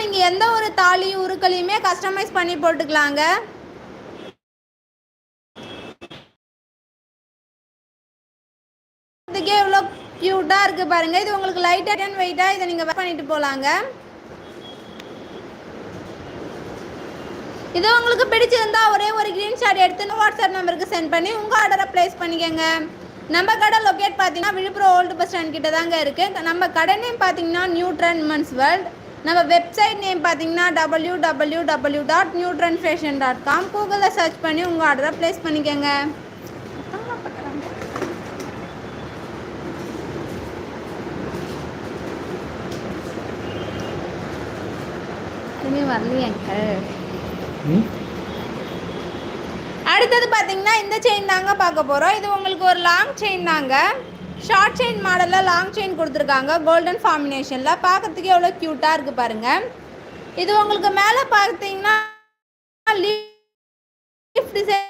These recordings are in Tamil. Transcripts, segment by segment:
நீங்கள் எந்த ஒரு தாலியும் உருக்களையுமே கஸ்டமைஸ் பண்ணி போட்டுக்கலாங்க. இதுக்கே எவ்வளோ க்யூட்டாக இருக்குது பாருங்கள் இது உங்களுக்கு லைட்டாக அண்ட் வெயிட்டாக இதை நீங்கள் wear பண்ணிட்டு போகலாங்க இது உங்களுக்கு பிடிச்சிருந்தா ஒரே ஒரு க்ரீன் ஷாட் எடுத்து வாட்ஸ்அப் நம்பருக்கு சென்ட் பண்ணி உங்கள் ஆர்டரை ப்ளேஸ் பண்ணிக்கோங்க. நம்ம கடை லொக்கேட் பார்த்தீங்கன்னா விழுப்புரம் ஓல்டு பஸ் ஸ்டாண்ட் கிட்ட தாங்க இருக்குது நம்ம கடை நேம் பார்த்தீங்கன்னா நியூ ட்ரெண்ட் மன்ஸ் வேர்ல்ட் நம்ம வெப்சைட் நேம் பார்த்தீங்கன்னா W W W dot new trend fashion dot com கூகுளில் சர்ச் பண்ணி உங்கள் ஆர்டரை ப்ளேஸ் பண்ணிக்கோங்க. வரலையாங்க அடுத்தது பார்த்தீங்கன்னா இந்த செயின் தாங்க பார்க்க போகிறோம் இது உங்களுக்கு ஒரு லாங் செயின் தாங்க. ஷார்ட் செயின் மாடலில் லாங் செயின் கொடுத்துருக்காங்க. கோல்டன் ஃபார்மினேஷனில் பார்க்கறதுக்கே எவ்வளோ க்யூட்டாக இருக்குது பாருங்கள் இது உங்களுக்கு மேலே பார்த்தீங்கன்னா லீஃப் டிசைன்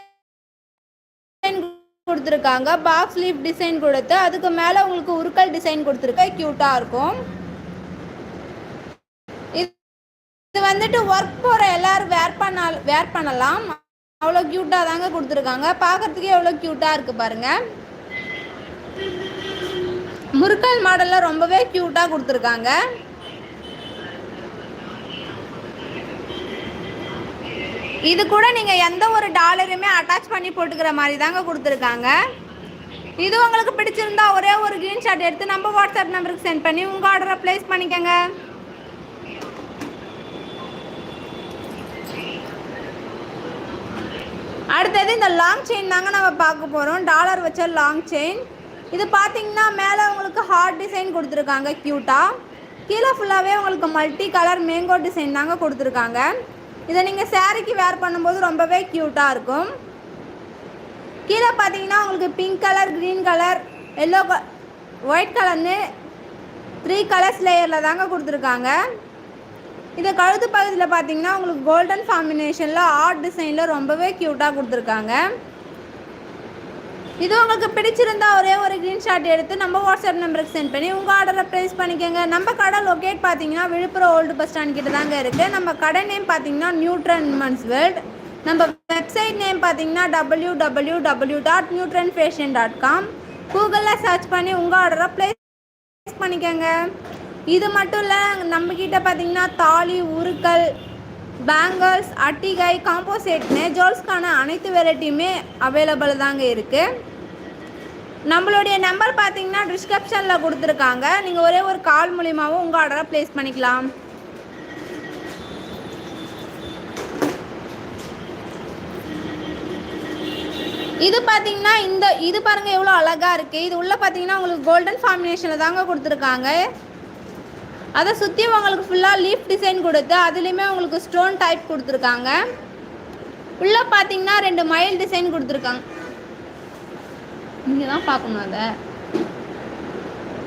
கொடுத்துருக்காங்க. பாக்ஸ் லீஃப் டிசைன் கொடுத்து அதுக்கு மேலே உங்களுக்கு உருக்கல் டிசைன் கொடுத்துருக்க. க்யூட்டாக இருக்கும். இது இது வந்துட்டு ஒர்க் போகிற எல்லோரும் வேர் பண்ண வேர் பண்ணலாம். அவ்வளோ க்யூட்டாக தாங்க கொடுத்துருக்காங்க. பார்க்கறதுக்கே எவ்வளோ க்யூட்டாக இருக்குது பாருங்கள் முருக்கல் மாடலில் ரொம்பவே க்யூட்டாக கொடுத்துருக்காங்க. இது கூட நீங்கள் எந்த ஒரு டாலருமே அட்டாச் பண்ணி போட்டுக்கிற மாதிரி தாங்க கொடுத்துருக்காங்க. இது உங்களுக்கு பிடிச்சிருந்தா ஒரே ஒரு க்ரீன் ஷாட் எடுத்து நம்ம வாட்ஸ்அப் நம்பருக்கு சென்ட் பண்ணி உங்கள் ஆர்டரை ப்ளேஸ் பண்ணிக்கோங்க. அடுத்தது இந்த லாங் செயின் தாங்க நம்ம பார்க்க போகிறோம் டாலர் வச்ச லாங் செயின் இது பார்த்தீங்கன்னா மேலே உங்களுக்கு ஹார்ட் டிசைன் கொடுத்துருக்காங்க க்யூட்டாக கீழே ஃபுல்லாகவே உங்களுக்கு மல்டி கலர் மேங்கோ டிசைன் தாங்க கொடுத்துருக்காங்க. இதை நீங்கள் சேரீக்கு வேர் பண்ணும்போது ரொம்பவே க்யூட்டாக இருக்கும். கீழே பார்த்தீங்கன்னா உங்களுக்கு pink colour green colour yellow white கலர்னு த்ரீ கலர்ஸ் லேயரில் தாங்க கொடுத்துருக்காங்க. இது கழுத்து பகுதியில் பார்த்தீங்கன்னா உங்களுக்கு கோல்டன் காம்பினேஷனில் ஆர்ட் டிசைனில் ரொம்பவே க்யூட்டாக கொடுத்துருக்காங்க. இது உங்களுக்கு பிடிச்சிருந்தா ஒரே ஒரு க்ரீன்ஷாட் எடுத்து நம்ம வாட்ஸ்அப் நம்பருக்கு சென்ட் பண்ணி உங்கள் ஆர்டரை ப்ளேஸ் பண்ணிக்கோங்க. நம்ம கடை லொக்கேட் பார்த்தீங்கன்னா விழுப்புரம் ஓல்டு பஸ் ஸ்டாண்ட் கிட்ட தாங்க இருக்குது நம்ம கடை நேம் பார்த்தீங்கன்னா நியூட்ரன் மன்ஸ் வேர்ல்ட் நம்ம வெப்சைட் நேம் பார்த்தீங்கன்னா W W W dot new trend fashion dot com கூகுளில் சர்ச் பண்ணி உங்கள் ஆர்டரை ப்ளேஸ் பண்ணிக்கோங்க. இது மட்டும் இல்லை நம்மக்கிட்ட பார்த்தீங்கன்னா தாலி உருக்கல் பேங்கிள்ஸ் அட்டிகை காம்போசேட்னு ஜுவல்ஸ்க்கான அனைத்து வெரைட்டியுமே அவைலபிள் தாங்க இருக்குது நம்மளுடைய நம்பர் பார்த்தீங்கன்னா டிஸ்கிரிப்ஷனில் கொடுத்துருக்காங்க. நீங்கள் ஒரே ஒரு கால் மூலியமாகவும் உங்கள் ஆர்டரை ப்ளேஸ் பண்ணிக்கலாம். இது பார்த்தீங்கன்னா இந்த இது பாருங்க எவ்வளோ அழகாக இருக்குது இது உள்ளே பார்த்தீங்கன்னா உங்களுக்கு கோல்டன் ஃபார்மினேஷனில் தாங்க கொடுத்துருக்காங்க. அதை சுற்றி உங்களுக்கு ஃபுல்லாக லீஃப் டிசைன் கொடுத்து அதுலேயுமே உங்களுக்கு ஸ்டோன் டைப் கொடுத்துருக்காங்க. உள்ளே பார்த்தீங்கன்னா ரெண்டு மயில் டிசைன் கொடுத்துருக்காங்க. நீங்கள் தான் பார்க்கணும் அதை.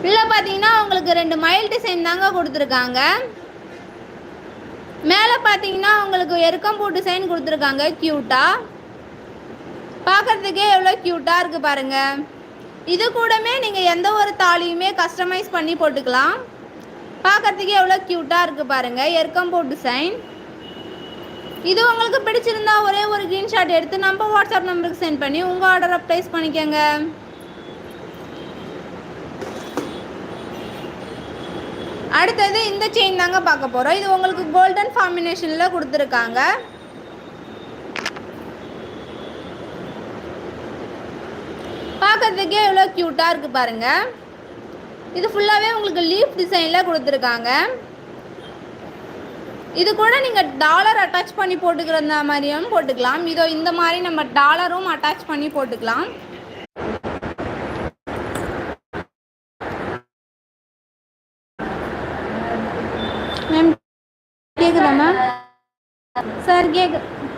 உள்ளே பார்த்தீங்கன்னா உங்களுக்கு ரெண்டு மயில் டிசைன் தாங்க கொடுத்துருக்காங்க. மேலே பார்த்தீங்கன்னா உங்களுக்கு எருக்கம்பூ டிசைன் கொடுத்துருக்காங்க க்யூட்டாக பார்க்கறதுக்கே எவ்வளோ க்யூட்டாக இருக்குது பாருங்கள் இது கூடமே நீங்கள் எந்த ஒரு தாலியுமே கஸ்டமைஸ் பண்ணி போட்டுக்கலாம். பார்க்கறதுக்கே எவ்வளோ க்யூட்டாக இருக்குது பாருங்க. எருக்கம்பூ டிசைன் இது உங்களுக்கு பிடிச்சிருந்தா ஒரே ஒரு க்ரீன் ஷாட் எடுத்து நம்ம வாட்ஸ்அப் நம்பருக்கு சென்ட் பண்ணி உங்கள் ஆர்டரை ப்ளேஸ் பண்ணிக்கோங்க. அடுத்தது இந்த செயின் தாங்க பார்க்க போகிறோம் இது உங்களுக்கு கோல்டன் ஃபார்மினேஷனில் கொடுத்துருக்காங்க. பார்க்கறதுக்கே எவ்வளோ க்யூட்டாக இருக்குது பாருங்கள் இது ஃபுல்லாகவே உங்களுக்கு லீஃப் டிசைனில் கொடுத்துருக்காங்க. இது கூட நீங்கள் டாலர் அட்டாச் பண்ணி போட்டுக்கிற மாதிரியும் போட்டுக்கலாம். இதோ இந்த மாதிரி நம்ம டாலரும் அட்டாச் பண்ணி போட்டுக்கலாம். மேம் கேட்குதா மேம் சார் கேக்கு